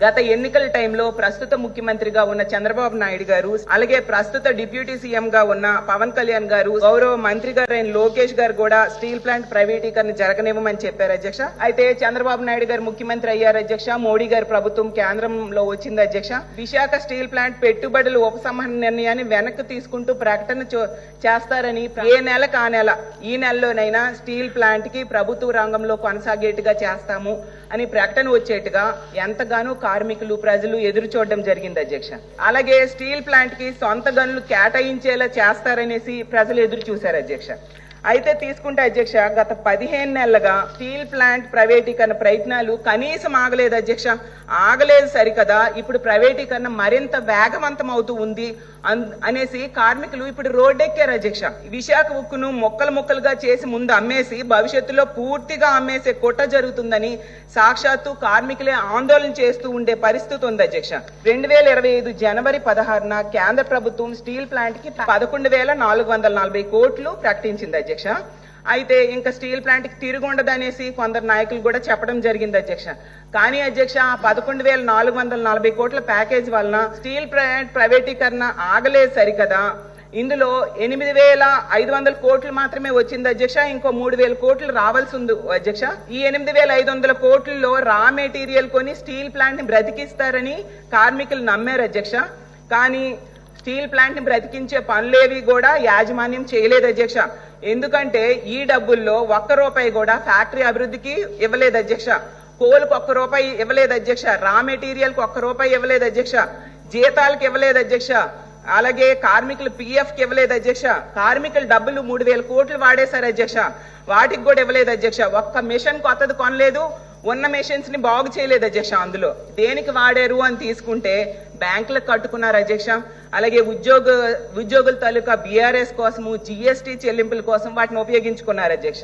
గత ఎన్నికల టైంలో ప్రస్తుత ముఖ్యమంత్రిగా ఉన్న చంద్రబాబు నాయుడు గారు అలాగే ప్రస్తుత డిప్యూటీ సీఎం గా ఉన్న పవన్ కళ్యాణ్ గారు గౌరవ మంత్రి గారు లోకేష్ గారు కూడా స్టీల్ ప్లాంట్ ప్రైవేటీకరణ జరగనివ్వమని చెప్పారు అధ్యక్ష. అయితే చంద్రబాబు నాయుడు గారు ముఖ్యమంత్రి అయ్యారు అధ్యక్ష మోడీ గారి ప్రభుత్వం కేంద్రంలో వచ్చింది అధ్యక్ష. విశాఖ స్టీల్ ప్లాంట్ పెట్టుబడులు ఉపసంహరణ నిర్ణయాన్ని వెనక్కి తీసుకుంటూ ప్రకటన చేస్తారని ఏ నెలకు ఆ నెల ఈ నెలలోనైనా స్టీల్ ప్లాంట్కి ప్రభుత్వ రంగంలో కొనసాగేట్టుగా చేస్తాము అని ప్రకటన వచ్చేట్టుగా ఎంతగానో కార్మికులు ప్రజలు ఎదురు చూడడం జరిగింది అధ్యక్ష. అలాగే స్టీల్ ప్లాంట్కి సొంత గనులు కేటాయించేలా చేస్తారనేసి ప్రజలు ఎదురు చూశారు అధ్యక్ష. అయితే తీసుకుంటే అధ్యక్ష గత పదిహేను నెలలుగా స్టీల్ ప్లాంట్ ప్రైవేటీకరణ ప్రయత్నాలు కనీసం ఆగలేదు అధ్యక్ష. ఆగలేదు సరికదా. ఇప్పుడు ప్రైవేటీకరణ మరింత వేగవంతం అవుతూ ఉంది అన్- అనేసి కార్మికులు ఇప్పుడు రోడ్డెక్కారు అధ్యక్ష. విశాఖ ఉక్కును మొక్కలు మొక్కలుగా చేసి ముందు అమ్మేసి భవిష్యత్తులో పూర్తిగా అమ్మేసే కుట్ర జరుగుతుందని సాక్షాత్తు కార్మికులే ఆందోళన చేస్తూ ఉండే పరిస్థితి ఉంది అధ్యక్ష. రెండు వేల ఇరవై ఐదు జనవరి పదహారున కేంద్ర ప్రభుత్వం స్టీల్ ప్లాంట్కి పదకొండు వేల నాలుగు వందల నలభై కోట్లు ప్రకటించింది అధ్యక్ష. అధ్యక్ష. అయితే ఇంకా స్టీల్ ప్లాంట్కి అనేసి కొందరు నాయకులు కూడా చెప్పడం జరిగింది అధ్యక్ష. కానీ అధ్యక్ష పదకొండు వేల నాలుగు వందల నలభై కోట్ల ప్యాకేజ్ వలన స్టీల్ ప్లాంట్ ప్రైవేటీకరణ ఆగలేదు సరికదా. ఇందులో ఎనిమిది వేల ఐదు వందల కోట్లు మాత్రమే వచ్చింది అధ్యక్ష. ఇంకో మూడు వేల కోట్లు రావాల్సి ఉంది అధ్యక్ష. ఈ ఎనిమిది వేల ఐదు వందల కోట్లలో రా మెటీరియల్ కొని స్టీల్ ప్లాంట్ని బ్రతికిస్తారని కార్మికులు నమ్మారు అధ్యక్ష. కానీ స్టీల్ ప్లాంట్ని బ్రతికించే పనులేవి కూడా యాజమాన్యం చేయలేదు అధ్యక్ష. ఎందుకంటే ఈ డబ్బుల్లో ఒక్క రూపాయి కూడా ఫ్యాక్టరీ అభివృద్ధికి ఇవ్వలేదు అధ్యక్ష. కోలుకు ఒక్క రూపాయి ఇవ్వలేదు అధ్యక్ష. రా మెటీరియల్కు ఒక్క రూపాయి ఇవ్వలేదు అధ్యక్ష. జీతాలకు ఇవ్వలేదు అధ్యక్ష. అలాగే కార్మికులు పిఎఫ్కి ఇవ్వలేదు అధ్యక్ష. కార్మికుల డబ్బులు మూడు వేల కోట్లు వాడేశారు అధ్యక్ష. వాటికి కూడా ఇవ్వలేదు అధ్యక్ష. ఒక్క మిషన్ కొత్తది కొనలేదు. ఉన్న మెషిన్స్ని బాగు చేయలేదు అధ్యక్ష అందులో. దేనికి వాడారు అని తీసుకుంటే బ్యాంకులకు కట్టుకున్నారు అధ్యక్ష అలాగే ఉద్యోగ ఉద్యోగుల తాలూకా బీఆర్ఎస్ కోసము జిఎస్టీ చెల్లింపుల కోసం వాటిని ఉపయోగించుకున్నారు అధ్యక్ష